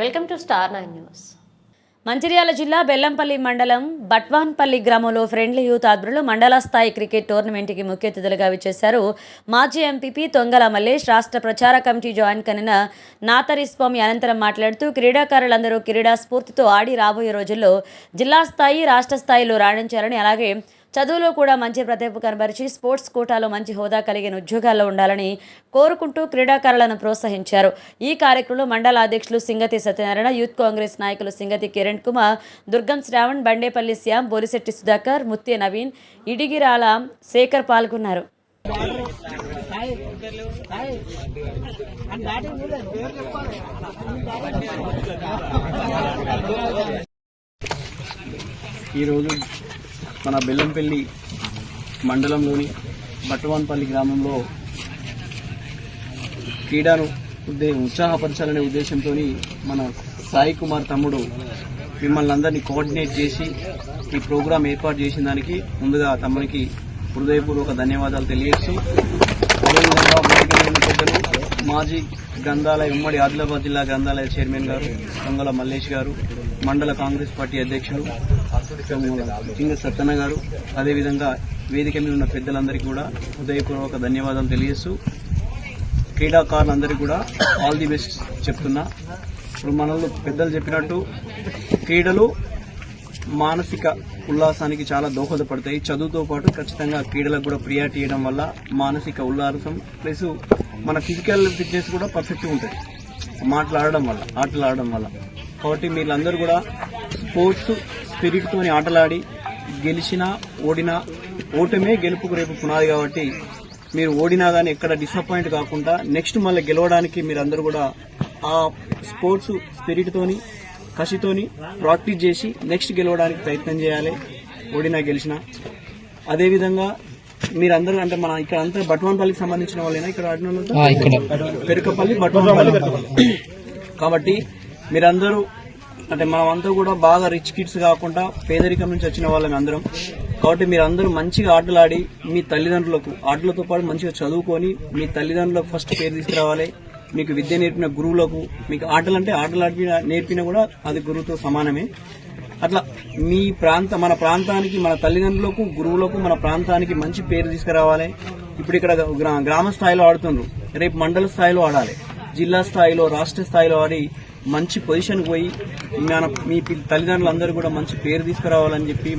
Welcome to star nine news. Mancherial జిల్లా బెల్లంపల్లి మండలం బట్వాన్పల్లి గ్రామంలో ఫ్రెండ్లీ యూత్ ఆధ్వర్యంలో మండల స్థాయి క్రికెట్ టోర్నమెంట్కి ముఖ్య అతిథులుగా విచ్చేశారు మాజీ ఎంపీపీ తొంగల మల్లేష్ రాష్ట్ర ప్రచార కమిటీ జాయిన్ కనిన నాతరి స్వామి అనంతరం మాట్లాడుతూ క్రీడాకారులందరూ క్రీడా స్ఫూర్తితో ఆడి రాబోయే రోజుల్లో జిల్లా స్థాయి రాష్ట్ర స్థాయిలో రాణించాలని అలాగే చదువులో కూడా మంచి ప్రతిభ కనబరిచి స్పోర్ట్స్ కోటాలో మంచి హోదా కలిగిన ఉద్యోగాల్లో ఉండాలని కోరుకుంటూ క్రీడాకారులను ప్రోత్సహించారు. ఈ కార్యక్రమంలో మండల అధ్యక్షులు సింగతి సత్యనారాయణ యూత్ కాంగ్రెస్ నాయకులు సింగతి కిరణ్ కుమార్ దుర్గం శ్రావణ్ బండేపల్లి శ్యామ్ బోలిశెట్టి సుధాకర్ ముత్య నవీన్ ఇడిగిరాల శేఖర్ పాల్గొన్నారు. ఈరోజు మన బెల్లంపల్లి మండలంలోని బట్టవాన్పల్లి గ్రామంలో క్రీడను ఉద్దే ఉత్సాహపరచాలనే ఉద్దేశంతో మన సాయి కుమార్ తమ్ముడు మిమ్మల్ని అందరినీ కోఆర్డినేట్ చేసి ఈ ప్రోగ్రాం ఏర్పాటు చేసిన దానికి ముందుగా తమ్మునికి హృదయపూర్వక ధన్యవాదాలు తెలియజేస్తూ అదేవిధంగా పెద్దలు మాజీ గ్రంథాలయ ఉమ్మడి ఆదిలాబాద్ జిల్లా గ్రంథాలయ చైర్మన్ గారు దొంగల మల్లేష్ గారు మండల కాంగ్రెస్ పార్టీ అధ్యక్షులు కింగ సత్తన్న గారు అదేవిధంగా వేదిక మీద ఉన్న పెద్దలందరికీ కూడా హృదయపూర్వక ధన్యవాదాలు తెలియజేస్తూ క్రీడాకారులందరికీ కూడా ఆల్ ది బెస్ట్ చెప్తున్నా. ఇప్పుడు మనలో పెద్దలు చెప్పినట్టు క్రీడలు మానసిక ఉల్లాసానికి చాలా దోహదపడతాయి. చదువుతో పాటు ఖచ్చితంగా క్రీడలకు కూడా ప్రియారిటీ ఇవ్వడం వల్ల మానసిక ఉల్లాసం ప్లస్ మన ఫిజికల్ ఫిట్నెస్ కూడా పర్ఫెక్ట్గా ఉంటుంది. మాట్లాడడం వల్ల ఆటలు ఆడడం వల్ల. కాబట్టి మీరందరూ కూడా స్పోర్ట్స్ స్పిరిట్తోని ఆటలాడి గెలిచినా ఓడినా ఓటమే గెలుపుకు రేపు పునాది కాబట్టి మీరు ఓడినా కానీ ఎక్కడ డిసప్పాయింట్ కాకుండా నెక్స్ట్ మళ్ళీ గెలవడానికి మీరందరూ కూడా ఆ స్పోర్ట్స్ స్పిరిట్ తోని కసితోని ప్రాక్టీస్ చేసి నెక్స్ట్ గెలవడానికి ప్రయత్నం చేయాలి ఓడినా గెలిచినా. అదేవిధంగా మీరందరూ అంటే మన ఇక్కడ అంతా బట్వాన్పల్లికి సంబంధించిన వాళ్ళైనా ఇక్కడ ఆడిన? పెరుకపల్లి బట్వాన్పల్లి. కాబట్టి మీరందరూ అంటే మనమంతా కూడా బాగా రిచ్ కిడ్స్ కాకుండా పేదరికం నుంచి వచ్చిన వాళ్ళం అందరం. కాబట్టి మీరందరూ మంచిగా ఆటలాడి మీ తల్లిదండ్రులకు ఆటలతో పాటు మంచిగా చదువుకొని మీ తల్లిదండ్రులకు ఫస్ట్ పేరు తీసుకురావాలి. మీకు విద్య నేర్పిన గురువులకు మీకు ఆటలు అంటే ఆటలు ఆడిపిన నేర్పిన కూడా అది గురువుతో సమానమే. అట్లా మీ ప్రాంత మన ప్రాంతానికి మన తల్లిదండ్రులకు గురువులకు మన ప్రాంతానికి మంచి పేరు తీసుకురావాలి. ఇప్పుడు ఇక్కడ గ్రామ స్థాయిలో ఆడుతుండ్రు. రేపు మండల స్థాయిలో ఆడాలి. జిల్లా స్థాయిలో రాష్ట్ర స్థాయిలో ఆడి మంచి పొజిషన్ పోయి మన మీ తల్లిదండ్రులందరూ కూడా మంచి పేరు తీసుకురావాలని చెప్పి